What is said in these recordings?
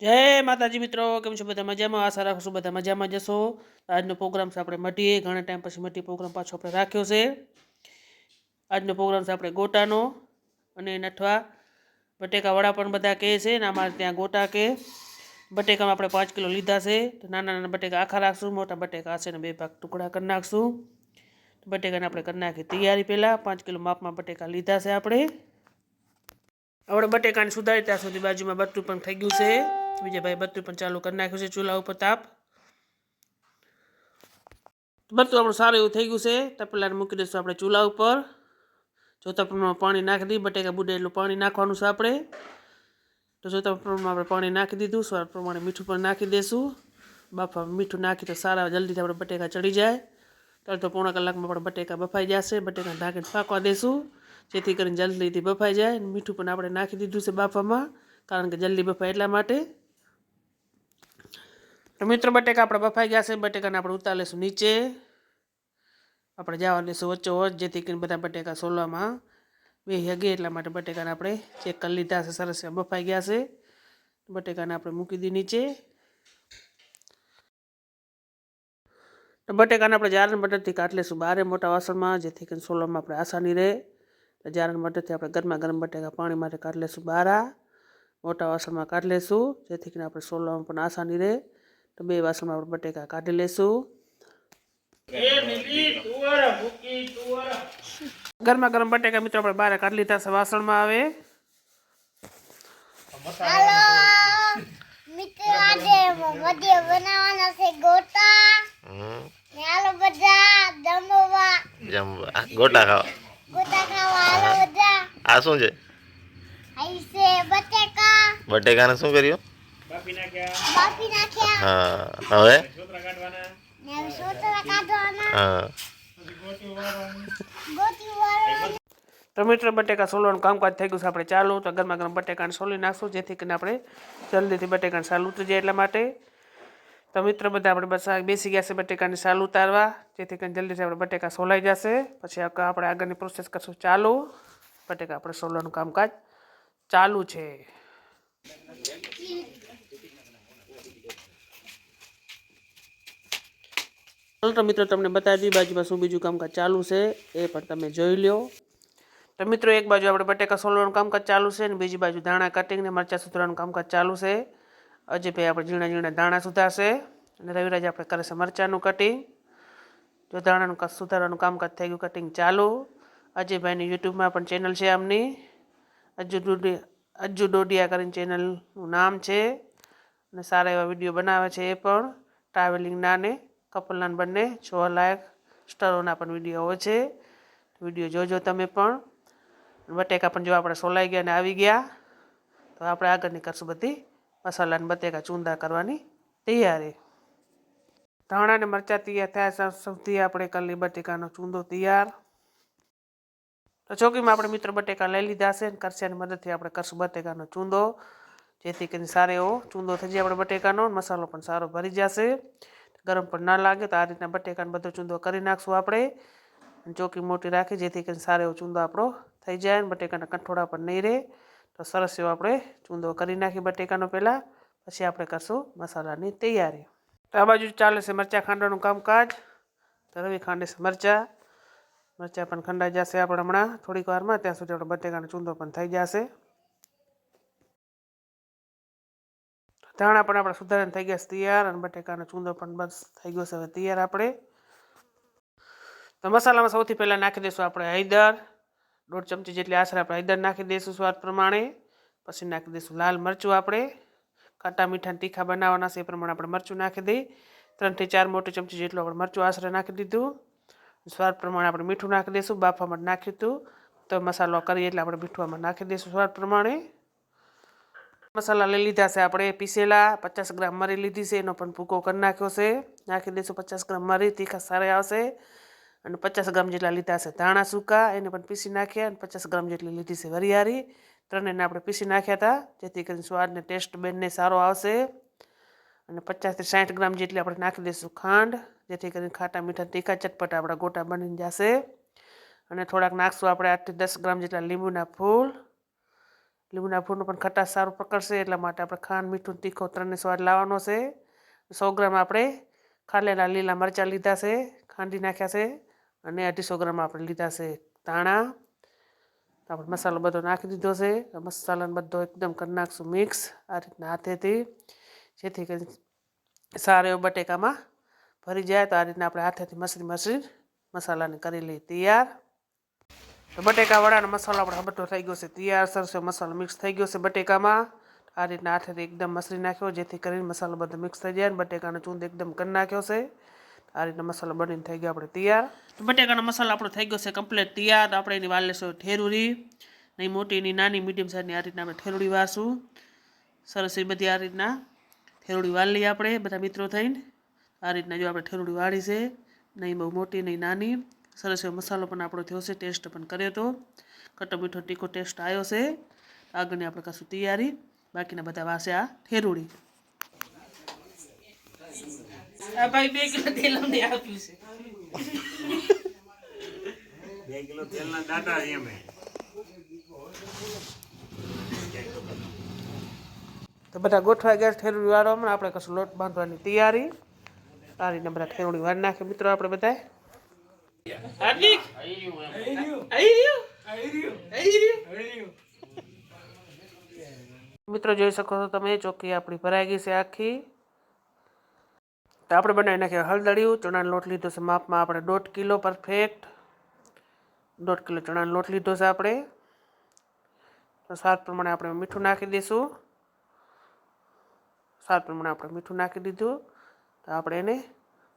જય માતાજી મિત્રો, કેમ છો બધા મજામાં? આશા રાખું છું બધા મજામાં જશો આજનો પ્રોગ્રામ છે આપણે મટીએ. ઘણા ટાઈમ પછી મટી પ્રોગ્રામ પાછો આપણે રાખ્યો છે. આજનો પ્રોગ્રામ છે આપણે ગોટાનો અને નઠવા. બટેકા વડા પણ બધા કહે છે ને અમારે ત્યાં ગોટા કે. બટેકામાં આપણે પાંચ કિલો લીધા છે. નાના નાના બટેકા આખા રાખશું, મોટા બટેકા હશે ને બે ભાગ ટુકડા કરી નાખશું. બટેકાને આપણે કરી નાખી તૈયારી પહેલાં. પાંચ કિલો માપમાં બટેકા લીધા છે આપણે. આપણે બટેકાને સુધારી ત્યાં સુધી બાજુમાં બત્તું પણ થઈ ગયું છે. વિજયભાઈ બત્તું પણ ચાલુ કરી નાખ્યું છે ચૂલા ઉપર તાપ. બત્તું આપણું સારું એવું થઈ ગયું છે. તપેલાને મૂકી દઈશું આપણે ચૂલા ઉપર. જોતા પ્રમાણમાં પાણી નાખી દઈએ બટેકા બુડે એટલું પાણી નાખવાનું છે આપણે. તો જોતા પ્રમાણમાં આપણે પાણી નાખી દીધું, સ્વાદ પ્રમાણે મીઠું પણ નાખી દઈશું. બાફા મીઠું નાખી તો સારા જલ્દીથી આપણે બટેકા ચડી જાય. ત્યારે તો પોણા કલાકમાં આપણે બટેકા બફાઈ જશે. બટેકા ઢાંકીને પાકવા દઈશું. જેથી કરીને જલ્દીથી બફાઈ જાય. મીઠું પણ આપણે નાખી દીધું છે બાફામાં. કારણ કે જલ્દી બફાય એટલા માટે. તો મિત્રો, બટેકા આપણે બફાઈ ગયા છે. બટેકાને આપણે ઉતાર નીચે. આપણે જવા દઈશું વચ્ચો વચ્ચ, જેથી કરીને બધા બટેકા સોલવામાં બે હગે એટલા માટે બટેકાને આપણે ચેક કરી લીધા છે. સરસ બફાઈ ગયા છે. બટેકાને આપણે મૂકી દી નીચે. તો બટેકાને આપણે જારણ બટરથી કાઢી લઈશું બારે મોટા વાસણમાં, જેથી કરીને સોલવામાં આપણે આસાની રહે. તો જારણ બટરથી આપણે ગરમા ગરમ બટેકા પાણી માટે કાઢી લઈશું બારા. મોટા વાસણમાં કાઢી લઈશું જેથી કરીને આપણે સોલવામાં પણ આસાની રહે. તો બે વાસણમાં આપણે બટેકા કાઢી લઈશું ગરમા ગરમ બટેકા મિત્રો આપણે બહાર કાઢી લીધા છે વાસણમાં આવે હાલો મિત્રો આજે બનાવવાના છે ગોટા. ને હાલો બધા જમવા. જમવા. ગોટા ખાવા. ગોટા ખાવા હાલો બધા. આ શું છે બટેકા. બટેકાને શું કર્યું? હા હવે? હા. મિત્રો બટેકા સોલવાનું કામકાજ થઈ ગયું છે આપણે ચાલુ. તો ગરમા ગરમ બટેકાને સોલી નાખશું જેથી કરીને આપણે જલ્દીથી બટેકાને સાલ ઉતરી જાય એટલા માટે. તો મિત્રો બધા આપણે બસ આ બેસી ગયા છે બટેકાને સાલ ઉતારવા જેથી કરીને જલ્દીથી આપણે બટેકા સોલાઈ જશે. પછી આપણે આગળની પ્રોસેસ કરશું ચાલુ. બટેકા આપણે સોલવાનું કામકાજ ચાલુ છે. ચાલો તો મિત્રો, તમને બતાવી દઈએ બાજુમાં શું બીજું કામકાજ ચાલુ છે, એ પણ તમે જોઈ લ્યો. તો મિત્રો, એક બાજુ આપણે બટેકા સોલવાનું કામકાજ ચાલુ છે અને બીજી બાજુ ધાણા કટિંગ ને મરચાં સુધારવાનું કામકાજ ચાલુ છે. અજયભાઈ આપણે ઝીણા ઝીણા ધાણા સુધારશે અને રવિરાજ આપણે કરે છે મરચાંનું કટિંગ જો ધાણાનું સુધારવાનું કામકાજ થઈ ગયું કટિંગ ચાલુ. અજયભાઈની યુટ્યુબમાં પણ ચેનલ છે આમની. અજુ ડોડી અજ્જુ ડોડિયા કરીને ચેનલનું નામ છે. અને સારા એવા વીડિયો બનાવે છે એ પણ. ટ્રાવેલિંગના ને કપલના બંને જોવા લાયક સ્ટરોના પણ વીડિયો હોય છે. વીડિયો જોજો તમે પણ. બટેકા પણ જો આપણે સોલાઈ ગયા અને આવી ગયા, તો આપણે આગળની કરશું બધી મસાલાને બટેકા ચૂંદા કરવાની તૈયારી. ધાણા અને મરચાં તૈયાર થયા સૌથી આપણે કરી બટેકાનો ચૂંદો તૈયાર. તો ચોકીમાં આપણે મિત્ર બટેકા લઈ લીધા છે અને કરશિયાની મદદથી આપણે કરશું બટેકાનો ચૂંદો. જેથી કરીને સારો એવો ચૂંદો થઈ જાય આપણે બટેકાનો મસાલો પણ સારો ભરી જશે. ગરમ પણ ના લાગે તો આ રીતના બટેકાનો બધો ચૂંદો કરી નાખશું આપણે. ચોકી મોટી રાખી જેથી કરીને સારો એવો ચૂંદો આપણો થઈ જાય અને બટેકાના કંઠોળા પણ નહીં રહે. તો સરસ એવો આપણે ચૂંદો કરી નાખી બટેકાનો પહેલાં. પછી આપણે કરશું મસાલાની તૈયારી. તો આ બાજુ ચાલે છે મરચાં ખાંડવાનું કામકાજ. તો રવિ ખાંડે છે મરચાં. મરચાં પણ ખંડાઈ જશે આપણે હમણાં થોડીક વારમાં. ત્યાં સુધી આપણે બટેકાનો ચૂંદો પણ થઈ જશે. ધાણા પણ આપણે સુધારીને થઈ ગયા છે તૈયાર અને બટેકાનો ચૂંદો પણ બસ થઈ ગયો છે હવે તૈયાર આપણે. તો મસાલામાં સૌથી પહેલાં નાખી દઈશું આપણે હળદર દોઢ ચમચી જેટલી આશરે આપણે હળદર નાખી દઈશું સ્વાદ પ્રમાણે. પછી નાખી દઈશું લાલ મરચું આપણે. ખાટા મીઠા અને તીખા બનાવવાના છે એ પ્રમાણે આપણે મરચું નાખી દઈ. ત્રણથી ચાર મોટી ચમચી જેટલું આપણે મરચું આશરે નાખી દીધું. સ્વાદ પ્રમાણે આપણે મીઠું નાખી દઈશું. બાફામાં નાખ્યું હતું. તો મસાલો કરીએ એટલે આપણે મીઠુંમાં નાખી દઈશું સ્વાદ પ્રમાણે. મસાલા લઈ લીધા છે. આપણે પીસેલા પચાસ ગ્રામ મરી લીધી છે. એનો પણ ભૂકો કરી નાખ્યો છે. નાખી દઈશું પચાસ ગ્રામ મરી, તીખા સારા આવશે. અને પચાસ ગ્રામ જેટલા લીધા છે ધાણા, સૂકા, એને પણ પીસી નાખ્યા અને પચાસ ગ્રામ જેટલી લીધી છે વરિયાળી. ત્રણેયને આપણે પીસી નાખ્યા હતા. જેથી કરીને સ્વાદને ટેસ્ટ બેનને સારો આવશે. અને પચાસથી સાઠ ગ્રામ જેટલી આપણે નાખી દઈશું ખાંડ. જેથી કરીને ખાટા મીઠા તીખા ચટપટા આપણા ગોટા બની જશે. અને થોડાક નાખશું આપણે આઠથી દસ ગ્રામ જેટલા લીંબુના ફૂલ. લીંબુના ફૂડનું પણ ખટાશ સારું પકડશે એટલા માટે આપણે ખાંડ, મીઠું તીખો ત્રણને સ્વાદ લાવવાનો છે. સો ગ્રામ આપણે ખાલેલા લીલા મરચાં લીધા છે, ખાંડી નાખ્યા છે અને અઢીસો ગ્રામ આપણે લીધા છે ધાણા. આપણે મસાલો બધો નાખી દીધો છે. મસાલાને બધો એકદમ કરી નાખશું મિક્સ આ રીતના હાથેથી. જેથી કરી સારો એવો બટેકામાં ભરી જાય તો આ રીતના આપણે હાથેથી મસરી મસરી મસાલાને કરી લઈએ તૈયાર. તો બટેકા વડાનો મસાલો આપણે બધો થઈ ગયો છે. તૈયાર સરસો મસાલો મિક્સ થઈ ગયો છે બટેકામાં. આ રીતના હાથેથી એકદમ મસરી નાખ્યો, જેથી કરીને મસાલો બધો મિક્સ થઈ જાય બટેકાનો ચૂંદ એકદમ કરી નાખ્યો છે. આ રીતના મસાલો બનીને થઈ ગયો આપણે તૈયાર. બટેકાનો મસાલો આપણો થઈ ગયો છે કમ્પ્લીટ તૈયાર. આપણે એની વાર લેશું ઠેરુરી. નહીં મોટી નહીં નાની મીડિયમ સાઈઝની આ રીતના આપણે ઠેરુડી વારશું સરસ એ બધી આ રીતના ઠેરુડી વાર આપણે બધા મિત્રો થઈને. આ રીતના જો આપણે ઠેરુડી વાળી છે. નહીં બહુ મોટી નહીં નાની. સરસ એવો મસાલો પણ આપણો થયો છે ટેસ્ટ પણ કર્યો તો. ખટ્ટો મીઠો તીખો ટેસ્ટ આવ્યો છે. આગળની આપણે કશું તૈયારી. બાકીના બધા વાસે આ ઠેરુડી. ભાઈ બે કિલો તેલ અમને આપ્યું છે. બે કિલો તેલના દાંતા છે તો બધા ગોઠવાઈ ગયા ઠેરુડી વાળો. હમણાં આપણે કશું લોટ બાંધવાની તૈયારી. આ રીતના બધા ઠેરુડી વાર નાખે મિત્રો આપણે બધા હાર્દિક? મિત્રો, જોઈ શકો છો તમે ચોખ્ખી આપણી ભરાઈ ગઈ છે આખી. તો આપણે બનાવી નાખીએ હળદળિયું ચણાનો લોટ લીધો છે માપમાં આપણે દોઢ કિલો પરફેક્ટ દોઢ કિલો ચણાનો લોટ લીધો છે આપણે. તો સ્વાદ પ્રમાણે આપણે મીઠું નાખી દઈશું. સ્વાદ પ્રમાણે આપણે મીઠું નાખી દીધું. તો આપણે એને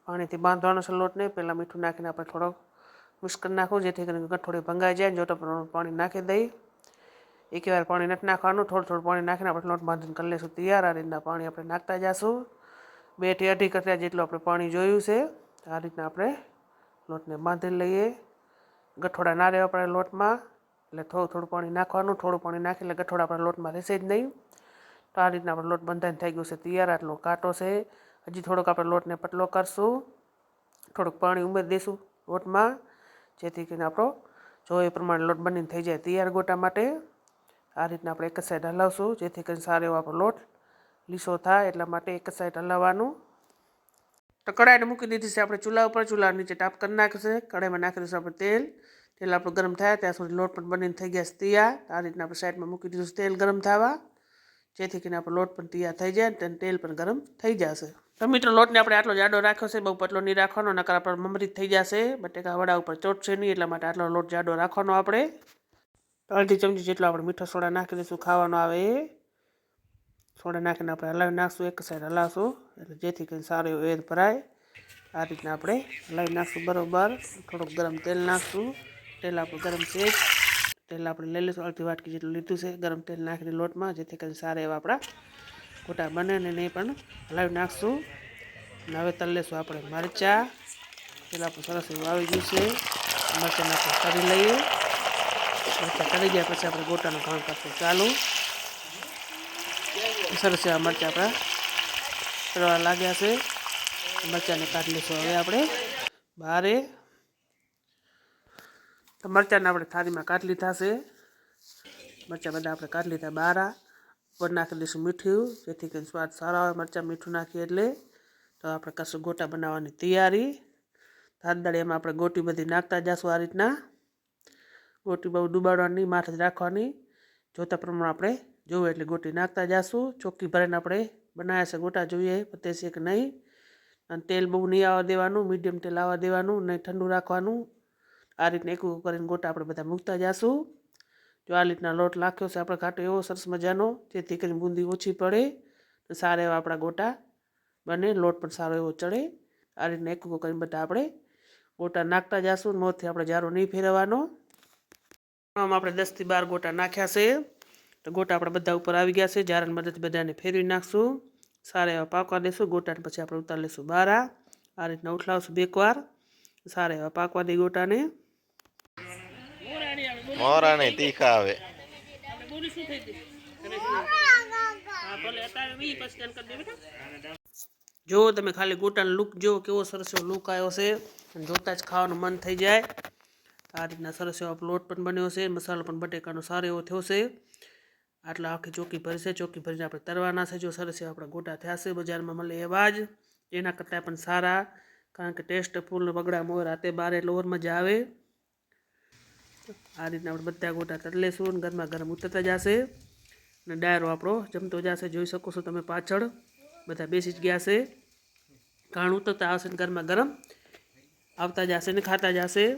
પાણીથી બાંધવાનો છે લોટને પહેલાં મીઠું નાખીને આપણે થોડોક મિક્સ કરી નાખવું, જેથી કરીને ગઠોડી ભંગાઈ જાય. જોટા પ્રમાણે પાણી નાખી દઈ. એક વાર પાણી નથી નાખવાનું, થોડું થોડું પાણી નાખીને આપણે લોટ બાંધીને કરી લઈશું. તૈયાર આ રીતના પાણી આપણે નાખતા જઈશું બેથી અઢી કટરા જેટલું આપણે પાણી જોયું છે, આ રીતના આપણે લોટને બાંધી લઈએ. ગઠોડા ના રહેવા પડે લોટમાં, એટલે થોડું થોડું પાણી નાખવાનું, થોડું પાણી નાખી એટલે ગઠોડા આપણે લોટમાં રહેશે જ નહીં. તો આ રીતના આપણે લોટ બંધાઈને થઈ ગયું છે. તૈયાર આટલો કાંટો છે. હજી થોડોક આપણે લોટને પતલો કરશું. થોડુંક પાણી ઉમેરી દઈશું લોટમાં, જેથી કરીને આપણો જો એ પ્રમાણે લોટ બનીને થઈ જાય તૈયાર ગોટા માટે, આ રીતના આપણે એક જ સાઈડ હલાવશું, જેથી કરીને સારો એવો આપણો લોટ લીસો થાય, એટલા માટે એક જ સાઈડ હલાવવાનું. તો કઢાઈને મૂકી દીધી છે આપણે ચૂલા ઉપર, ચૂલા નીચે ટાપ કરી નાખશે. કઢાઈમાં નાખી દઈશું આપણે તેલ. તેલ આપણું ગરમ થાય ત્યાં સુધી લોટ પણ બનીને થઈ ગયા છે તૈયાર. આ રીતના આપણે સાઈડમાં મૂકી દીધું તેલ ગરમ થવા, જેથી કરીને આપણો લોટ પણ તૈયાર થઈ જાય અને તેલ પણ ગરમ થઈ જશે. તો લોટને આપણે આટલો જાડો રાખ્યો છે, બહુ પતલો નહીં રાખવાનો, નકર આપણે મમરી થઈ જશે. બટેકા વડા ઉપર ચોટશે નહીં, એટલા માટે આટલો લોટ જાડો રાખવાનો આપણે. અડધી ચમચી જેટલો આપણે મીઠો સોડા નાખી દઈશું, ખાવાનો આવે એ. સોડા નાખીને આપણે હલાવી નાખશું, એક સાઈડ હલાવશું, એટલે જેથી કરીને સારો એવો વેદ ભરાય. આ રીતના આપણે હલાવી નાખશું બરોબર. થોડુંક ગરમ તેલ નાખશું. તેલ આપણું ગરમ છે તેલ આપણે લઈ લઈશું, અડધી વાટકી જેટલું લીધું છે. ગરમ તેલ નાખીને લોટમાં, જેથી કરીને સારા એવા આપણા ગોટા બને ને નહીં પણ હલાવી નાખશું. હવે તલ લેશું આપણે મરચાં. પેલા આપણું સરસ એવું આવી ગયું છે. મરચાં આપણે કરી લઈએ. મરચાં કરી ગયા પછી આપણે ગોટાનું કામ કરશું. ચાલુ. સરસ એવા મરચાં આપણા કરવા લાગ્યા છે. મરચાંને કાઢી લઈશું હવે આપણે. બારે. તો મરચાંને આપણે થાળીમાં કાઢી લીધા છે. મરચાં બધા આપણે કાઢી લીધા બારા. ઉપર નાખી દઈશું મીઠું, જેથી કરીને સ્વાદ સારો આવે મરચાં મીઠું નાખીએ એટલે. તો આપણે કશું ગોટા બનાવવાની તૈયારી. હાથદાળીયામાં આપણે ગોટી બધી નાખતા જઈશું આ રીતના. ગોટી બહુ ડૂબાડવાની માથે જ રાખવાની. જોતા પ્રમાણે આપણે જોવું એટલે ગોટી નાખતા જઈશું ચોખ્ખી ભરીને આપણે બનાવ્યા છે ગોટા, જોઈએ પતે છે કે નહીં. અને તેલ બહુ નહીં આવવા દેવાનું, મીડિયમ તેલ આવવા દેવાનું, નહીં ઠંડુ રાખવાનું. આ રીતના એક કરીને ગોટા આપણે બધા મૂકતા જઈશું જો આ રીતના લોટ નાખ્યો છે, આપણે ઘાટો એવો સરસ મજાનો, જેથી કરીને બુંદી ઓછી પડે અને સારા એવા આપણા ગોટા બને, લોટ પણ સારો એવો ચડે. આ રીતના એકવું કરીને બધા આપણે ગોટા નાખતા જઈશું મોંથી આપણે જારો નહીં ફેરવવાનો. આમ આપણે દસથી બાર ગોટા નાખ્યા છે. તો ગોટા આપણા બધા ઉપર આવી ગયા છે. જારાની મદદથી બધાને ફેરવી નાખશું. સારા એવા પાકવા દેશું. ગોટાને પછી આપણે ઉતારી લઈશું બારા. આ રીતના ઉઠલાવશું બેકવાર. સારા એવા પાકવા દઈ ગોટાને. મોરા નહીં તીખા આવે જો તમે ખાલી ગોટાનો લુક જો, કેવો સરસ એવો લુક આવ્યો છે. જોતા જ ખાવાનું મન થઈ જાય. આ રીતના સરસ એવો પ્લોટ પણ બન્યો છે. મસાલો પણ બટેકાનો સારો એવો થયો છે. આટલા આખી ચોકી ભરશે ચોકી ભરીને આપણે તરવાના છે. જો સરસ એવા આપણા ગોટા થયા છે બજારમાં મળે એવા જ. એના કરતાં પણ સારા. કારણ કે ટેસ્ટ ફૂલ બગડા મોર, રાતે બારે એટલે ઓર મજા આવે. આ રીતના આપણે બધા ગોટા તરી લેશું અને ગરમા ગરમ ઉતરતા જશે. અને ડાયરો આપણો જમતો જશે, જોઈ શકો છો તમે પાછળ. બધા બેસી જ ગયા છે. ઘાણ ઉતરતા આવશે ને ગરમા ગરમ. આવતા જશે ને ખાતા જશે.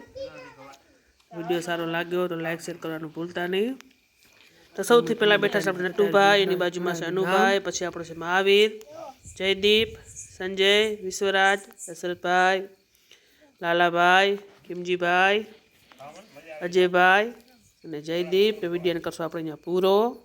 વીડિયો સારો લાગ્યો તો લાઈક શેર કરવાનું ભૂલતા નહીં. તો સૌથી પહેલાં બેઠા છે આપણે નટુભાઈ, એની બાજુમાં છે અનુભાઈ, પછી આપણો છે મહાવીર. જયદીપ, સંજય, વિશ્વરાજ, દશરથભાઈ, લાલાભાઈ, કિમજીભાઈ અજયભાઈ અને જયદીપ. વિડીયોને કરશો આપણે અહીંયા પૂરો.